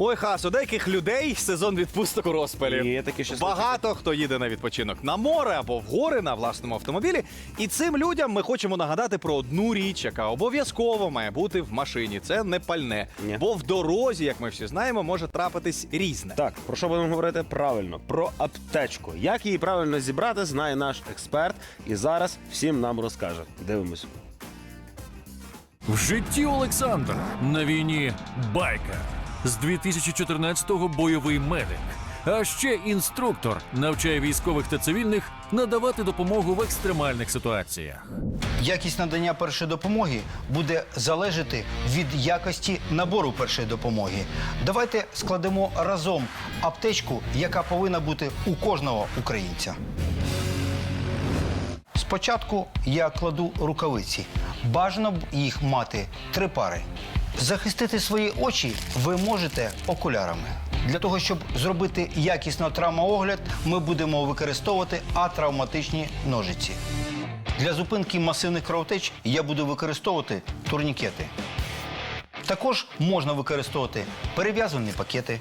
Ой, хас, у деяких людей сезон відпусток у розпалі. Є такі щасливчики. Багато хто їде на відпочинок на море або в гори на власному автомобілі. І цим людям ми хочемо нагадати про одну річ, яка обов'язково має бути в машині. Це не пальне. Ні. Бо в дорозі, як ми всі знаємо, може трапитись різне. Так, про що будемо говорити правильно? Про аптечку. Як її правильно зібрати, знає наш експерт, і зараз всім нам розкаже. Дивимось. В житті Олександр на війні байка. З 2014-го бойовий медик. А ще інструктор навчає військових та цивільних надавати допомогу в екстремальних ситуаціях. Якість надання першої допомоги буде залежати від якості набору першої допомоги. Давайте складемо разом аптечку, яка повинна бути у кожного українця. Спочатку я кладу рукавиці. Бажано б їх мати три пари. Захистити свої очі ви можете окулярами. Для того, щоб зробити якісно травмоогляд, ми будемо використовувати атравматичні ножиці. Для зупинки масивних кровотеч я буду використовувати турнікети. Також можна використовувати перев'язані пакети,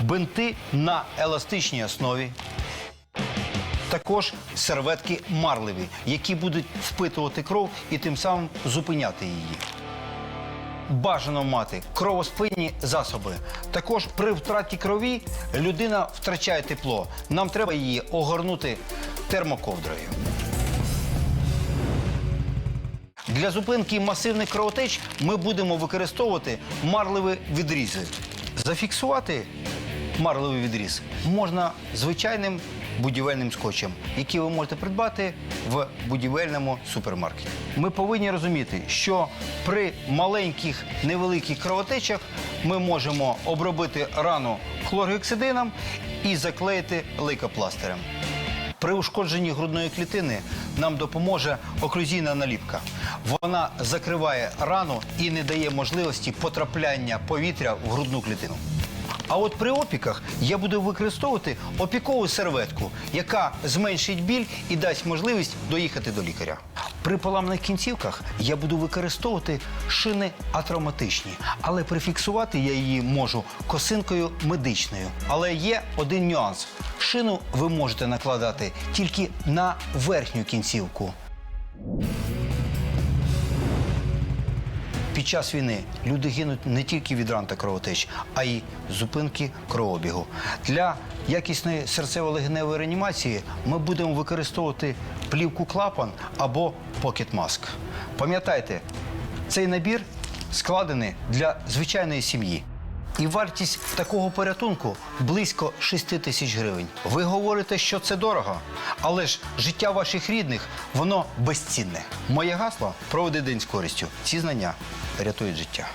бинти на еластичній основі, також серветки марливі, які будуть впитувати кров і тим самим зупиняти її. Бажано мати кровоспинні засоби. Також при втраті крові людина втрачає тепло. Нам треба її огорнути термоковдрою. Для зупинки масивних кровотеч ми будемо використовувати марливі відрізи. Зафіксувати марливий відріз можна звичайним будівельним скотчем, який ви можете придбати в будівельному супермаркеті. Ми повинні розуміти, що при маленьких невеликих кровотечах ми можемо обробити рану хлоргексидином і заклеїти лейкопластирем. При ушкодженні грудної клітини нам допоможе оклюзійна наліпка. Вона закриває рану і не дає можливості потрапляння повітря в грудну клітину. А от при опіках я буду використовувати опікову серветку, яка зменшить біль і дасть можливість доїхати до лікаря. При поламаних кінцівках я буду використовувати шини атравматичні, але прифіксувати я її можу косинкою медичною. Але є один нюанс: шину ви можете накладати тільки на верхню кінцівку. Під час війни люди гинуть не тільки від ран та кровотеч, а й зупинки кровообігу. Для якісної серцево-легеневої реанімації ми будемо використовувати плівку клапан або покет-маск. Пам'ятайте, цей набір складений для звичайної сім'ї. І вартість такого порятунку близько 6 тисяч гривень. Ви говорите, що це дорого, але ж життя ваших рідних воно безцінне. Моє гасло проведи день з користю. Ці знання рятують життя.